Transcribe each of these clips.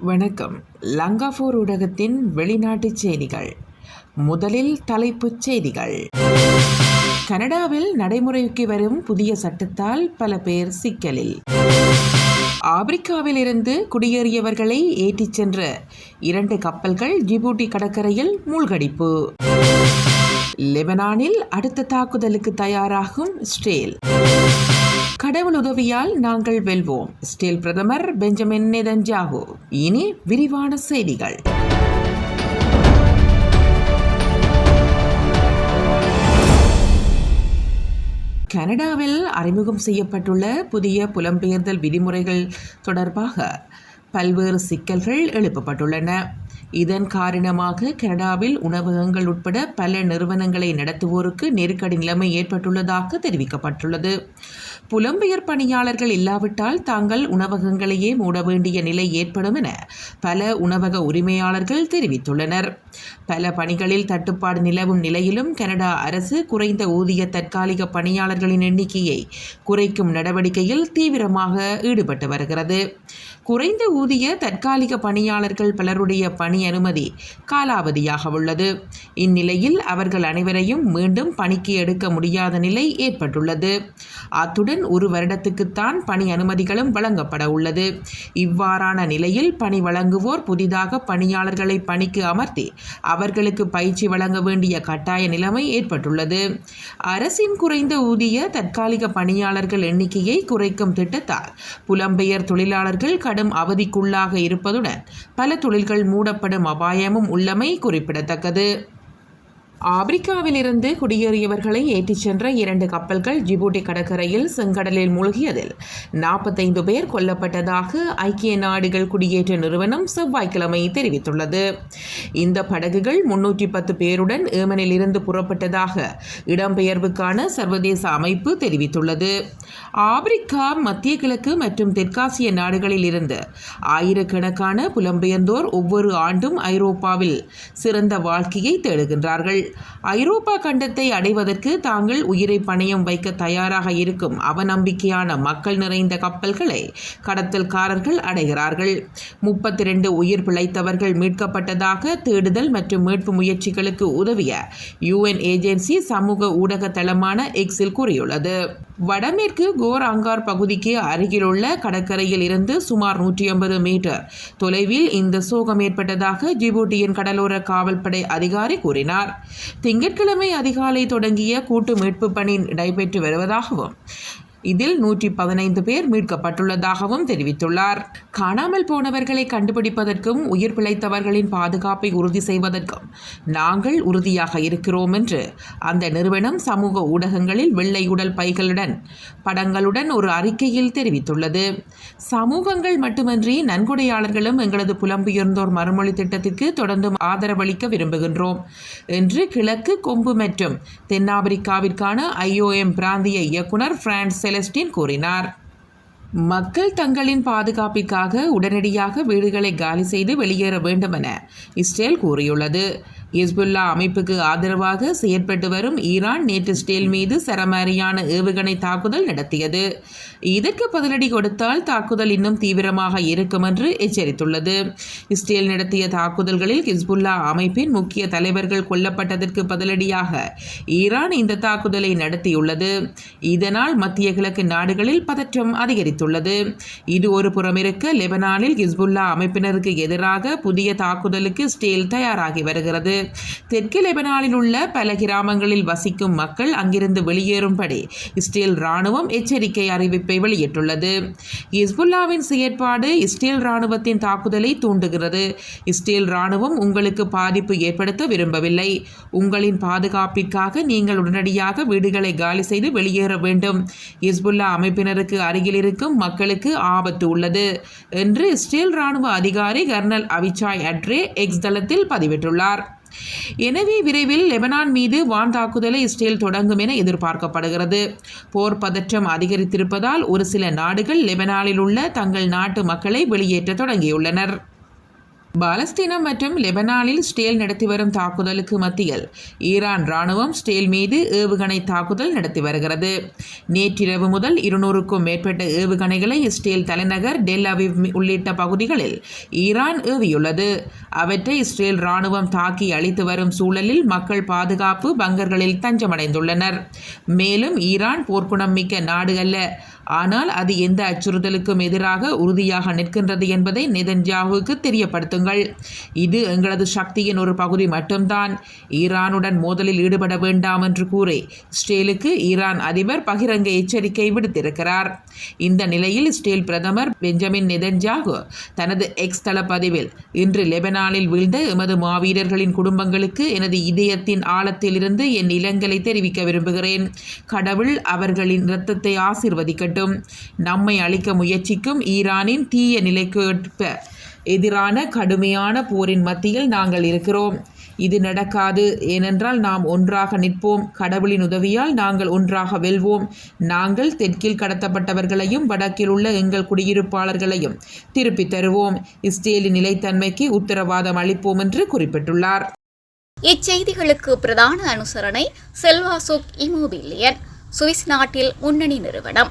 வணக்கம். லங்காபூர் ஊடகத்தின் வெளிநாட்டுச் செய்திகள். முதலில் தலைப்புச் செய்திகள். கனடாவில் நடைமுறைக்கு வரும் புதிய சட்டத்தால் பல பேர் சிக்கலில். ஆப்பிரிக்காவில் இருந்து குடியேறியவர்களை ஏற்றிச் சென்ற இரண்டு கப்பல்கள் ஜிபூட்டி கடற்கரையில் மூழ்கடிப்பு. லெபனானில் அடுத்த தாக்குதலுக்கு தயாராகும் ஸ்டேல். கடவுள் உதவியால் நாங்கள் வெல்வோம். ஸ்டேல் பிரதமர் பெஞ்சமின் நெதன்ஜாகு இனி விரிவான செய்திகள். கனடாவில் அறிமுகம் செய்யப்பட்டுள்ள புதிய புலம்பெயர்தல் விதிமுறைகள் தொடர்பாக பல்வேறு சிக்கல்கள் எழுப்பப்பட்டுள்ளன. இதன் காரணமாக கனடாவில் உணவகங்கள் உட்பட பல நிறுவனங்களை நடத்துவோருக்கு நெருக்கடி நிலைமை ஏற்பட்டுள்ளதாக தெரிவிக்கப்பட்டுள்ளது. புலம்பெயர் பணியாளர்கள் இல்லாவிட்டால் தாங்கள் உணவகங்களையே மூட வேண்டிய நிலை ஏற்படும் என பல உணவக உரிமையாளர்கள் தெரிவித்துள்ளனர். பல பணிகளில் தட்டுப்பாடு நிலவும் நிலையிலும் கனடா அரசு குறைந்த ஊதிய தற்காலிக பணியாளர்களின் எண்ணிக்கையை குறைக்கும் நடவடிக்கையில் தீவிரமாக ஈடுபட்டு வருகிறது. குறைந்த ஊதிய தற்காலிக பணியாளர்கள் பலருடைய பணி அனுமதி காலாவதியாக உள்ளது. இந்நிலையில் அவர்கள் அனைவரையும் மீண்டும் பணிக்கு எடுக்க முடியாத நிலை ஏற்பட்டுள்ளது. அத்துடன் ஒரு வருடத்துக்குத்தான் பணி அனுமதிகளும் வழங்கப்பட உள்ளது. இவ்வாறான நிலையில் பணி வழங்குவோர் புதிதாக பணியாளர்களை பணிக்கு அமர்த்தி அவர்களுக்கு பயிற்சி வழங்க வேண்டிய கட்டாய நிலைமை ஏற்பட்டுள்ளது. அரசின் குறைந்த ஊதிய தற்காலிக பணியாளர்கள் எண்ணிக்கையை குறைக்கும் திட்டத்தால் புலம்பெயர் தொழிலாளர்கள் கடும் அவதிக்குள்ளாக இருப்பதுடன் பல தொழில்கள் ஏற்படும் அபாயமும் உள்ளமை குறிப்பிடத்தக்கது. ஆப்பிரிக்காவிலிருந்து குடியேறியவர்களை ஏற்றிச் சென்ற இரண்டு கப்பல்கள் ஜிபூட்டி கடற்கரையில் செங்கடலில் மூழ்கியதில் நாற்பத்தைந்து பேர் கொல்லப்பட்டதாக ஐக்கிய நாடுகள் குடியேற்ற நிறுவனம் செவ்வாய்க்கிழமை தெரிவித்துள்ளது. இந்த படகுகள் முன்னூற்றி பத்து பேருடன் ஏமனில் இருந்து புறப்பட்டதாக இடம்பெயர்வுக்கான சர்வதேச அமைப்பு தெரிவித்துள்ளது. ஆப்பிரிக்கா மத்திய கிழக்கு மற்றும் தெற்காசிய நாடுகளில் இருந்து ஆயிரக்கணக்கான புலம்பெயர்ந்தோர் ஒவ்வொரு ஆண்டும் ஐரோப்பாவில் சிறந்த வாழ்க்கையை தேடுகின்றார்கள். ஐரோப்பா கண்டத்தை அடைவதற்கு தாங்கள் உயிரை பணயம் வைக்க தயாராக இருக்கும் அவநம்பிக்கையான மக்கள் நிறைந்த கப்பல்களை கடத்தல்காரர்கள் அடைகிறார்கள். முப்பத்தி ரெண்டு உயிர் பிழைத்தவர்கள் மீட்கப்பட்டதாக தேடுதல் மற்றும் மீட்பு முயற்சிகளுக்கு உதவிய யுஎன் ஏஜென்சி சமூக ஊடக தளமான எக்ஸில் கூறியுள்ளது. வடமேற்கு கோர் அங்கார் பகுதிக்கு அருகிலுள்ள கடற்கரையில் இருந்து சுமார் நூற்றி ஐம்பது மீட்டர் தொலைவில் இந்த சோகம் ஏற்பட்டதாக ஜிபூட்டியின் கடலோர காவல்படை அதிகாரி கூறினார். திங்கட்கிழமை அதிகாலை தொடங்கிய கூட்டு மீட்பு பணி நடைபெற்று வருவதாகவும் இதில் நூற்றி பதினைந்து பேர் மீட்கப்பட்டுள்ளதாகவும் தெரிவித்துள்ளார். காணாமல் போனவர்களை கண்டுபிடிப்பதற்கும் உயிர் பிழைத்தவர்களின் பாதுகாப்பை உறுதி செய்வதற்கும் நாங்கள் உறுதியாக இருக்கிறோம் என்று அந்த நிறுவனம் சமூக ஊடகங்களில் வெள்ளை உடல் பைகளுடன் படங்களுடன் ஒரு அறிக்கையில் தெரிவித்துள்ளது. சமூகங்கள் மட்டுமன்றி நன்கொடையாளர்களும் எங்களது புலம்பெயர்ந்தோர் மறுமொழி திட்டத்திற்கு தொடர்ந்தும் ஆதரவளிக்க விரும்புகின்றோம் என்று கிழக்கு கொம்பு மற்றும் தென்னாப்பிரிக்காவிற்கான ஐஓஎம் பிராந்திய இயக்குனர் பிரான்ஸ் செலஸ்டின் கூறினார். மக்கள் தங்களின் பாதுகாப்பிற்காக உடனடியாக வீடுகளை காலி செய்து வெளியேற வேண்டும் என இஸ்ரேல் கூறியுள்ளது. ஹிஸ்புல்லா அமைப்புக்கு ஆதரவாக செயற்பட்டு வரும் ஈரான் நேற்று ஸ்டேல் மீது சரமாரியான ஏவுகணை தாக்குதல் நடத்தியது. இதற்கு பதிலடி கொடுத்தால் தாக்குதல் இன்னும் தீவிரமாக இருக்கும் என்று எச்சரித்துள்ளது. இஸ்ரேல் நடத்திய தாக்குதல்களில் ஹிஸ்புல்லா அமைப்பின் முக்கிய தலைவர்கள் கொல்லப்பட்டதற்கு பதிலடியாக ஈரான் இந்த தாக்குதலை நடத்தியுள்ளது. இதனால் மத்திய கிழக்கு நாடுகளில் பதற்றம் அதிகரித்துள்ளது. இது ஒரு புறமிருக்க லெபனானில் ஹிஸ்புல்லா அமைப்பினருக்கு எதிராக புதிய தாக்குதலுக்கு ஸ்டேல் தயாராகி வருகிறது. தெற்கு லெபனானில் உள்ள பல கிராமங்களில் வசிக்கும் மக்கள் அங்கிருந்து வெளியேறும்படி இஸ்ரேல் ராணுவம் எச்சரிக்கை அறிவிப்பை வெளியிட்டுள்ளது. இஸ்புல்லாவின் செயற்பாடு இஸ்ரேல் ராணுவத்தின் தாக்குதலை தூண்டுகிறது. இஸ்ரேல் ராணுவம் உங்களுக்கு பாதிப்பு ஏற்படுத்த விரும்பவில்லை. உங்களின் பாதுகாப்பிற்காக நீங்கள் உடனடியாக வீடுகளை காலி செய்து வெளியேற வேண்டும். இஸ்புல்லா அமைப்பினருக்கு அருகில் இருக்கும் மக்களுக்கு ஆபத்து உள்ளது என்று இஸ்ரேல் ராணுவ அதிகாரி கர்னல் அவிச்சாய் அட்ரே எக்ஸ் தளத்தில் பதிவிட்டுள்ளார். எனவே விரைவில் லெபனான் மீது வான் தாக்குதலை இஸ்ரேல் தொடங்கும் என எதிர்பார்க்கப்படுகிறது. போர் பதற்றம் அதிகரித்திருப்பதால் ஒரு சில நாடுகள் லெபனானில் உள்ள தங்கள் நாட்டு மக்களை வெளியேற்ற தொடங்கியுள்ளனர். பாலஸ்தீனம் மற்றும் லெபனானில் ஸ்டேல் நடத்தி வரும் தாக்குதலுக்கு மத்தியில் ஈரான் ராணுவம் ஸ்டேல் மீது ஏவுகணை தாக்குதல் நடத்தி வருகிறது. நேற்றிரவு முதல் இருநூறுக்கும் மேற்பட்ட ஏவுகணைகளை இஸ்ரேல் தலைநகர் டெல் அவிவ் உள்ளிட்ட பகுதிகளில் ஈரான் ஏவியுள்ளது. அவற்றை இஸ்ரேல் ராணுவம் தாக்கி அழித்து வரும் சூழலில் மக்கள் பாதுகாப்பு பங்கர்களில் தஞ்சமடைந்துள்ளனர். மேலும் ஈரான் போர்க்குணம் மிக்க நாடு அல்ல. ஆனால் அது எந்த அச்சுறுத்தலுக்கும் எதிராக உறுதியாக நிற்கின்றது என்பதை நெதன்ஜாவுக்கு தெரியப்படுத்துங்கள். இது எங்களது சக்தியின் ஒரு பகுதி மட்டும்தான். ஈரானுடன் மோதலில் ஈடுபட வேண்டாம் என்று கூறி ஸ்டேலுக்கு ஈரான் அதிபர் பகிரங்க எச்சரிக்கை விடுத்திருக்கிறார். இந்த நிலையில் ஸ்டேல் பிரதமர் பெஞ்சமின் நெதன்ஜாகு தனது எக்ஸ் தள பதிவில் இன்று லெபனானில் வீழ்ந்த எமது மாவீரர்களின் குடும்பங்களுக்கு எனது இதயத்தின் ஆழத்திலிருந்து என் இலங்கலை தெரிவிக்க விரும்புகிறேன். கடவுள் அவர்களின் இரத்தத்தை ஆசிர்வதிக்கட்டும். நம்மை அழிக்க முயற்சிக்கும் ஈரானின் தீய நிலைக்கு ஏற்ப எதிரான கடுமையான போரின் மத்தியில் நாங்கள் இருக்கிறோம். இது நடக்காது. ஏனென்றால் நாம் ஒன்றாக நிற்போம். கடவுளின் உதவியால் நாங்கள் ஒன்றாக வெல்வோம். நாங்கள் தெற்கில் கடத்தப்பட்டவர்களையும் வடக்கில் உள்ள எங்கள் குடியிருப்பாளர்களையும் திருப்பித் தருவோம். இஸ்ரேலின் நிலைத்தன்மைக்கு உத்தரவாதம் அளிப்போம் என்று குறிப்பிட்டுள்ளார். இச்செய்திகளுக்கு பிரதான அனுசரணை செல்வாசோக் இமோபிலியன். சுவிஸ் நாட்டில் முன்னணி நிறுவனம்.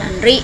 நன்றி